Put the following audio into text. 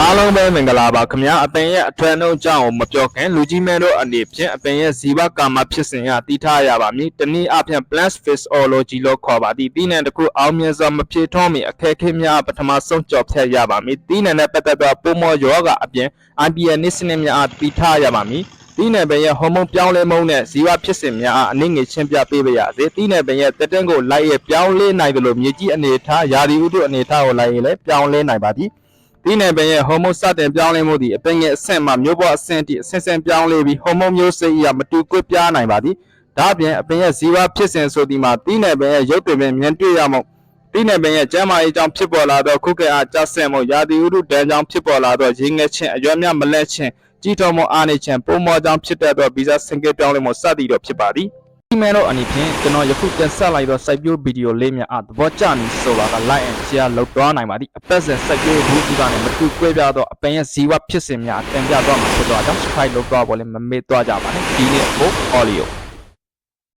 အားလုံးပဲမင်္ဂလာပါခင်ဗျာအပင်ရဲ့အထွန်းနှုတ်အကြောင်းကိုမပြောခင်လူကြီးမဲတို့အနေဖြင့်အပင်ရဲ့ဇီဝကာမဖြစ်စဉ်ကတည်ထားရပါမည်တနည်းအားဖြင့် plant physiology လို့ခေါ်ပါသည်ပြီးတဲ့တစ်ခုအောင်မြင်စွာမဖြေထွန်းမီအခက်အခဲများပထမဆုံးကြော်ဖြတ်ရပါမည်ပြီးတဲ့နဲ့ပတ်သက်သောပုံမောယောဂအပြင် IPN နစ်စနစ်များအားတည်ထားရပါမည်ဒီနယ်ပင်ရဲ့ဟော်မုန်းပြောင်းလဲမှုနဲ့ဇီဝဖြစ်စဉ်များအားအနည်းငယ်ချင်းပြပေးပါရစေ။ဒီနယ်ပင်ရဲ့တက်တန်းကိုလိုက်ရပြောင်းလဲနိုင်တယ်လို့မြေကြီးအနေထားယာဒီဥတုအနေထားကိုလိုက်ရလဲပြောင်းလဲနိုင်ပါသည်။ ဒီနယ်ပင်ရဲ့ဟော်မုန်းစတင်ပြောင်းလဲမှုသည်အပင်ရဲ့အဆင့်မှမျိုးပေါ်အဆင့်အထိအဆင့်ဆင့်ပြောင်းလဲပြီးဟော်မုန်းမျိုးစိတ်အရမတူကွပြားနိုင်ပါသည်။ဒါ့အပြင်အပင်ရဲ့ဇီဝဖြစ်စဉ်ဆိုဒီမှာဒီနယ်ပင်ရဲ့ရုပ်တွေပင်မြင်တွေ့ရမှုဒီနယ်ပင်ရဲ့ကျမ်းမာရေးကြောင့်ဖြစ်ပေါ်လာသောခုခေတ်အားကြဆင့်မှုယာဒီဥတုတန်းကြောင့်ဖြစ်ပေါ်လာသောရေငယ်ခြင်းအရွက်များမလက်ခြင်းကြီးတော်မှုအားနေခြင်းပုံမောကြောင့်ဖြစ်တတ်သောဗီဇစင်ကပြောင်းလဲမှုစသည်တို့ဖြစ်ပါသည်ဒီ မဲတော့အနေဖြင့်ကျွန်တော်ယခုတင်ဆက်လိုက်သောစိုက်ပျိုးဗီဒီယိုလေးများအားသဘောကျမည်ဆိုပါက like and share လုပ်သွားနိုင်ပါသည်အပတ်စဉ်စိုက်ပျိုးဘူးကြီးကနေမတူကွဲပြားသောအပင်ရဲ့ဇီဝဖြစ်စဉ်များတင်ပြသွားမှာဖြစ်သောကြောင့် subscribe လုပ်သွားဖို့လည်းမမေ့သွားကြပါနဲ့ဒီနေ့ကို audio